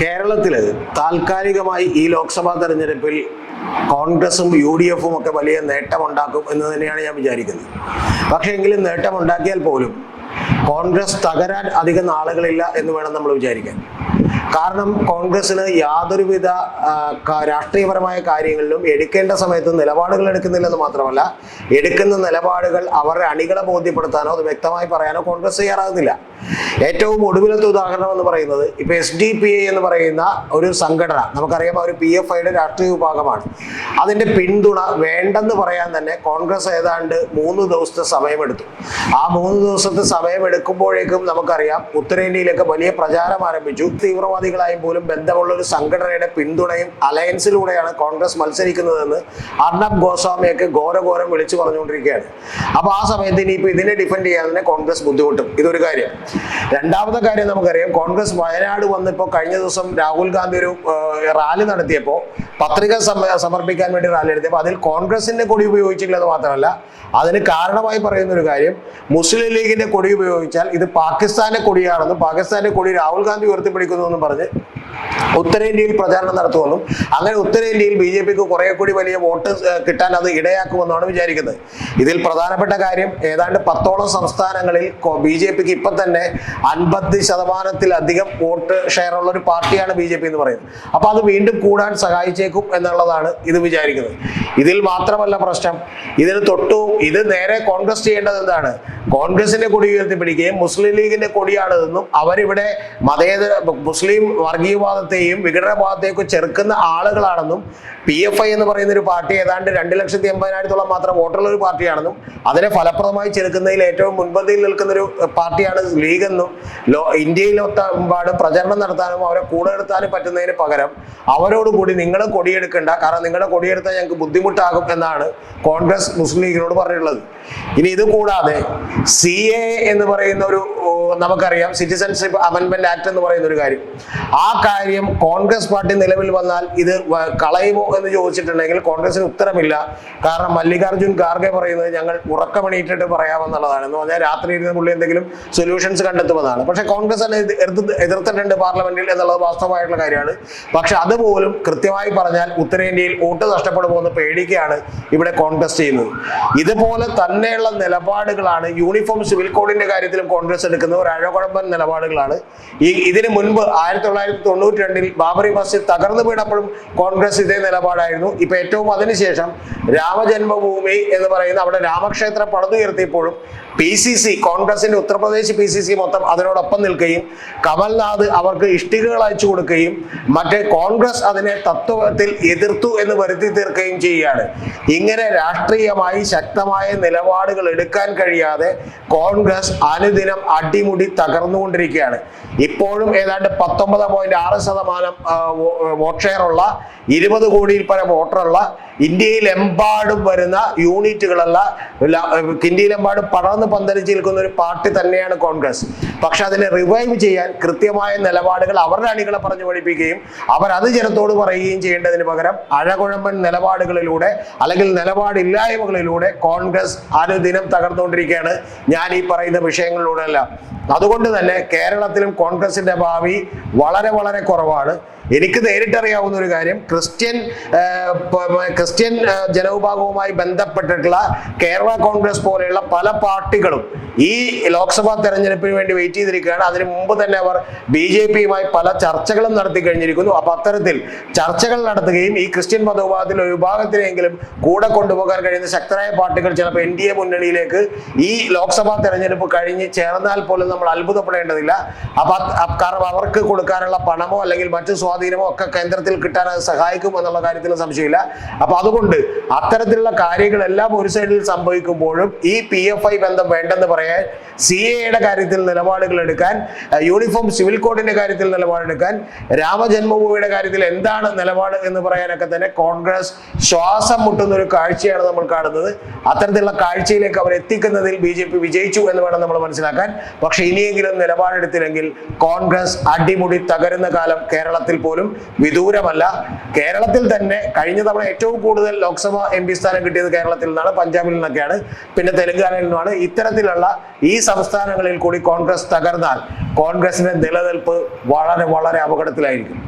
കേരളത്തിൽ താൽക്കാലികമായി ഈ ലോക്സഭാ തെരഞ്ഞെടുപ്പിൽ കോൺഗ്രസും യു ഡി എഫും ഒക്കെ വലിയ നേട്ടമുണ്ടാക്കും എന്ന് തന്നെയാണ് ഞാൻ വിചാരിക്കുന്നത്. പക്ഷേ എങ്കിലും നേട്ടമുണ്ടാക്കിയാൽ പോലും കോൺഗ്രസ് തകരാൻ അധികം നാളുകളില്ല എന്ന് വേണം നമ്മൾ വിചാരിക്കാൻ. കാരണം കോൺഗ്രസിന് യാതൊരുവിധ രാഷ്ട്രീയപരമായ കാര്യങ്ങളിലും എടുക്കേണ്ട സമയത്ത് നിലപാടുകൾ എടുക്കുന്നില്ലെന്ന് മാത്രമല്ല എടുക്കുന്ന നിലപാടുകൾ അവരുടെ അണികളെ ബോധ്യപ്പെടുത്താനോ അത് വ്യക്തമായി പറയാനോ കോൺഗ്രസ് തയ്യാറാകുന്നില്ല. ഏറ്റവും ഒടുവിലത്തെ ഉദാഹരണം എന്ന് പറയുന്നത് ഇപ്പൊ എസ് ഡി പി ഐ എന്ന് പറയുന്ന ഒരു സംഘടന നമുക്കറിയാം ഒരു പി എഫ് ഐയുടെ രാഷ്ട്രീയ വിഭാഗമാണ്. അതിന്റെ പിന്തുണ വേണ്ടെന്ന് പറയാൻ തന്നെ കോൺഗ്രസ് ഏതാണ്ട് മൂന്ന് ദിവസത്തെ സമയമെടുത്തു. ആ മൂന്ന് ദിവസത്തെ സമയമെടുക്കുമ്പോഴേക്കും നമുക്കറിയാം ഉത്തരേന്ത്യയിലൊക്കെ വലിയ പ്രചാരം ആരംഭിച്ചു. തീവ്രവാദികളായും പോലും ബന്ധമുള്ള ഒരു സംഘടനയുടെ പിന്തുണയും അലയൻസിലൂടെയാണ് കോൺഗ്രസ് മത്സരിക്കുന്നതെന്ന് അർണബ് ഗോസ്വാമിയൊക്കെ ഘോരഘോരം വിളിച്ചു പറഞ്ഞുകൊണ്ടിരിക്കുകയാണ്. അപ്പൊ ആ സമയത്ത് ഇനിയിപ്പോ ഇതിനെ ഡിഫെൻഡ് ചെയ്യാൻ തന്നെ കോൺഗ്രസ് ബുദ്ധിമുട്ടും? ഇതൊരു കാര്യം. രണ്ടാമത്തെ കാര്യം നമുക്കറിയാം കോൺഗ്രസ് വയനാട് വന്നിപ്പോ കഴിഞ്ഞ ദിവസം രാഹുൽ ഗാന്ധി ഒരു റാലി നടത്തിയപ്പോൾ പത്രിക സമർപ്പിക്കാൻ വേണ്ടി റാലി നടത്തിയപ്പോൾ അതിൽ കോൺഗ്രസിന്റെ കൊടി ഉപയോഗിച്ചില്ലെന്ന് മാത്രമല്ല അതിന് കാരണമായി പറയുന്ന ഒരു കാര്യം മുസ്ലിം ലീഗിന്റെ കൊടി ഉപയോഗിച്ചാൽ ഇത് പാകിസ്ഥാന്റെ കൊടിയാണെന്നും പാകിസ്ഥാന്റെ കൊടി രാഹുൽ ഗാന്ധി ഉയർത്തിപ്പിടിക്കുന്നു എന്നും പറഞ്ഞ് ഉത്തരേന്ത്യയിൽ പ്രചാരണം നടത്തുമെന്നും അങ്ങനെ ഉത്തരേന്ത്യയിൽ ബി ജെ പിക്ക് കുറെ കൂടി വലിയ വോട്ട് കിട്ടാൻ അത് ഇടയാക്കുമെന്നാണ് വിചാരിക്കുന്നത്. ഇതിൽ പ്രധാനപ്പെട്ട കാര്യം ഏതാണ്ട് പത്തോളം സംസ്ഥാനങ്ങളിൽ ബി ജെ പിക്ക് ഇപ്പം തന്നെ അൻപത് ശതമാനത്തിലധികം വോട്ട് ഷെയർ ഉള്ള ഒരു പാർട്ടിയാണ് ബി ജെ പി എന്ന് പറയുന്നത്. അപ്പൊ അത് വീണ്ടും കൂടാൻ സഹായിച്ചേക്കും എന്നുള്ളതാണ് ഇത് വിചാരിക്കുന്നത്. ഇതിൽ മാത്രമല്ല പ്രശ്നം ഇതിന് തൊട്ടു ഇത് നേരെ കോൺഗ്രസ് ചെയ്യേണ്ടത് എന്താണ്? കോൺഗ്രസിന്റെ കൊടി ഉയർത്തിപ്പിടിക്കുകയും മുസ്ലിം ലീഗിന്റെ കൊടിയാണിതെന്നും അവരിവിടെ മതേതര മുസ്ലിം വർഗീയവാദത്തെയും വിഘടനവാദത്തെയൊക്കെ ചെറുക്കുന്ന ആളുകളാണെന്നും പി എഫ് ഐ എന്ന് പറയുന്ന ഒരു പാർട്ടി ഏതാണ്ട് രണ്ട് ലക്ഷത്തി എൺപതിനായിരത്തോളം മാത്രം വോട്ടുള്ള ഒരു പാർട്ടിയാണെന്നും അതിനെ ഫലപ്രദമായി ചെറുക്കുന്നതിൽ ഏറ്റവും മുൻപന്തിയിൽ നിൽക്കുന്ന ഒരു പാർട്ടിയാണ് ലീഗ് എന്നും ലോ ഇന്ത്യയിലൊത്തമ്പാട് പ്രചരണം നടത്താനും അവരെ കൂടെ എടുത്താനും പറ്റുന്നതിന് പകരം അവരോടുകൂടി നിങ്ങൾ കൊടിയെടുക്കണ്ട കാരണം നിങ്ങളുടെ കൊടിയെടുത്താൽ ഞങ്ങൾക്ക് ബുദ്ധിമുട്ടാകും എന്നാണ് കോൺഗ്രസ് മുസ്ലിം ലീഗിനോട് പറഞ്ഞിട്ടുള്ളത്. ഇനി ഇത് കൂടാതെ സി എ എന്ന് പറയുന്ന ഒരു നമുക്കറിയാം സിറ്റിസൺഷിപ്പ് അമെന്റ്മെന്റ് ആക്ട് എന്ന് പറയുന്ന ഒരു കാര്യം. ആ കാര്യം കോൺഗ്രസ് പാർട്ടി നിലവിൽ വന്നാൽ ഇത് കളയുമോ എന്ന് ചോദിച്ചിട്ടുണ്ടെങ്കിൽ കോൺഗ്രസിന് ഉത്തരമില്ല. കാരണം മല്ലികാർജുൻ ഖാർഗെ പറയുന്നത് ഞങ്ങൾ ഉറക്കമണിയിട്ടിട്ട് പറയാമെന്നുള്ളതാണ്. എന്ന് പറഞ്ഞാൽ രാത്രി ഇരുന്ന് പുള്ളി എന്തെങ്കിലും സൊല്യൂഷൻസ് കണ്ടെത്തുമെന്നാണ്. പക്ഷേ കോൺഗ്രസ് തന്നെ എതിർത്തിട്ടുണ്ട് പാർലമെന്റിൽ എന്നുള്ളത് വാസ്തവമായിട്ടുള്ള കാര്യമാണ്. പക്ഷെ അതുപോലും കൃത്യമായി പറഞ്ഞാൽ ഉത്തരേന്ത്യയിൽ വോട്ട് നഷ്ടപ്പെടുമോ എന്ന് പേടിക്കുകയാണ് ഇവിടെ കോൺഗ്രസ് ചെയ്യുന്നത്. ഇതുപോലെ തന്നെയുള്ള നിലപാടുകളാണ് യൂണിഫോം സിവിൽ കോഡിന്റെ കാര്യത്തിലും കോൺഗ്രസ് എടുക്കുന്ന ഒരു അഴകുഴമ്പൻ നിലപാടുകളാണ്. ഈ ഇതിന് മുൻപ് ആയിരത്തി തൊള്ളായിരത്തി തൊണ്ണൂറ്റി രണ്ടിൽ ബാബറി മസ്ജിദ് തകർന്നു വീണപ്പോഴും കോൺഗ്രസ് ഇതേ നിലപാടായിരുന്നു. ഇപ്പൊ ഏറ്റവും അതിനുശേഷം രാമജന്മഭൂമി എന്ന് പറയുന്ന അവിടെ രാമക്ഷേത്രം പണിതുയർത്തിയപ്പോഴും പി സി സി കോൺഗ്രസിന്റെ ഉത്തർപ്രദേശ് പി സി സി മൊത്തം അതിനോടൊപ്പം നിൽക്കുകയും കമൽനാഥ് അവർക്ക് ഇഷ്ടികകൾ അയച്ചു കൊടുക്കുകയും മറ്റേ കോൺഗ്രസ് അതിനെ തത്വത്തിൽ എതിർത്തു എന്ന് വരുത്തി തീർക്കുകയും ചെയ്യുകയാണ്. ഇങ്ങനെ രാഷ്ട്രീയമായി ശക്തമായ നിലപാടുകൾ എടുക്കാൻ കഴിയാതെ കോൺഗ്രസ് അനുദിനം അടിമുടി തകർന്നുകൊണ്ടിരിക്കുകയാണ്. ഇപ്പോഴും ഏതാണ്ട് പത്തൊമ്പത് പോയിന്റ് ആറ് ശതമാനം വോട്ട് ഷെയർ ഉള്ള ഇരുപത് കോടിയിൽ പരം വോട്ടറുള്ള ഇന്ത്യയിലെമ്പാടും വരുന്ന യൂണിറ്റുകളല്ല ഇന്ത്യയിലെമ്പാടും പടർന്ന് പന്തലിച്ച് നിൽക്കുന്ന ഒരു പാർട്ടി തന്നെയാണ് കോൺഗ്രസ്. പക്ഷെ അതിനെ റിവൈവ് ചെയ്യാൻ കൃത്യമായ നിലപാടുകൾ അവരുടെ അണികളെ പറഞ്ഞു പഠിപ്പിക്കുകയും അവർ ജനത്തോട് പറയുകയും ചെയ്യേണ്ടതിന് പകരം അഴകുഴമ്പൻ നിലപാടുകളിലൂടെ അല്ലെങ്കിൽ നിലപാടില്ലായ്മകളിലൂടെ കോൺഗ്രസ് അനുദിനം തകർന്നുകൊണ്ടിരിക്കുകയാണ്. ഞാൻ ഈ പറയുന്ന വിഷയങ്ങളിലൂടെ അല്ല അതുകൊണ്ട് തന്നെ കേരളത്തിലും കോൺഗ്രസിന്റെ ഭാവി വളരെ വളരെ കുറവാണ്. എനിക്ക് നേരിട്ടറിയാവുന്ന ഒരു കാര്യം ക്രിസ്ത്യൻ ക്രിസ്ത്യൻ ജനവിഭാഗവുമായി ബന്ധപ്പെട്ടിട്ടുള്ള കേരള കോൺഗ്രസ് പോലെയുള്ള പല പാർട്ടികളും ഈ ലോക്സഭാ തെരഞ്ഞെടുപ്പിന് വേണ്ടി വെയിറ്റ് ചെയ്തിരിക്കുകയാണ്. അതിനു മുമ്പ് തന്നെ അവർ ബി ജെ പിയുമായി പല ചർച്ചകളും നടത്തി കഴിഞ്ഞിരിക്കുന്നു. അപ്പൊ അത്തരത്തിൽ ചർച്ചകൾ നടത്തുകയും ഈ ക്രിസ്ത്യൻ മതവിഭാഗത്തിൽ ഒരു വിഭാഗത്തിനെങ്കിലും കൂടെ കൊണ്ടുപോകാൻ കഴിയുന്ന ശക്തരായ പാർട്ടികൾ ചിലപ്പോൾ എൻ ഡി എ മുന്നണിയിലേക്ക് ഈ ലോക്സഭാ തെരഞ്ഞെടുപ്പ് കഴിഞ്ഞ് ചേർന്നാൽ പോലും നമ്മൾ അത്ഭുതപ്പെടേണ്ടതില്ല. അപ്പൊ കാരണം അവർക്ക് കൊടുക്കാനുള്ള പണമോ അല്ലെങ്കിൽ മറ്റു സ്വാധീനമോ ഒക്കെ കേന്ദ്രത്തിൽ കിട്ടാൻ അത് സഹായിക്കും എന്നുള്ള കാര്യത്തിൽ സംശയമില്ല. അപ്പൊ അതുകൊണ്ട് അത്തരത്തിലുള്ള കാര്യങ്ങളെല്ലാം ഒരു സൈഡിൽ സംഭവിക്കുമ്പോഴും ഈ പി എഫ് ഐ ബന്ധം വേണ്ടെന്ന് പറയാൻ സി എയുടെ കാര്യത്തിൽ നിലപാടുകൾ എടുക്കാൻ യൂണിഫോം സിവിൽ കോഡിന്റെ കാര്യത്തിൽ നിലപാടെടുക്കാൻ രാമജന്മഭൂമിയുടെ കാര്യത്തിൽ എന്താണ് നിലപാട് എന്ന് പറയാനൊക്കെ തന്നെ കോൺഗ്രസ് ശ്വാസം മുട്ടുന്ന ഒരു കാഴ്ചയാണ് നമ്മൾ കാണുന്നത്. അത്തരത്തിലുള്ള കാഴ്ചയിലേക്ക് അവർ എത്തിക്കുന്നതിൽ ബി ജെ പി വിജയിച്ചു എന്ന് വേണം നമ്മൾ മനസ്സിലാക്കാൻ. പക്ഷെ ഇനിയെങ്കിലും നിലപാടെടുത്തില്ലെങ്കിൽ കോൺഗ്രസ് അടിമുടി തകരുന്ന കാലം കേരളത്തിൽ പോലും വിദൂരമല്ല. കേരളത്തിൽ തന്നെ കഴിഞ്ഞ തവണ ഏറ്റവും കൂടുതൽ ലോക്സഭാ എം പി സ്ഥാനം കിട്ടിയത് കേരളത്തിൽ നിന്നാണ് പഞ്ചാബിൽ നിന്നൊക്കെയാണ്. പിന്നെ തെലങ്കാനയിൽ നിന്നുമാണ്. ഇത്തരത്തിലുള്ള ഈ സംസ്ഥാനങ്ങളിൽ കൂടി കോൺഗ്രസ് തകർന്നാൽ കോൺഗ്രസിന്റെ നിലനിൽപ്പ് വളരെ വളരെ അപകടത്തിലായിരിക്കും.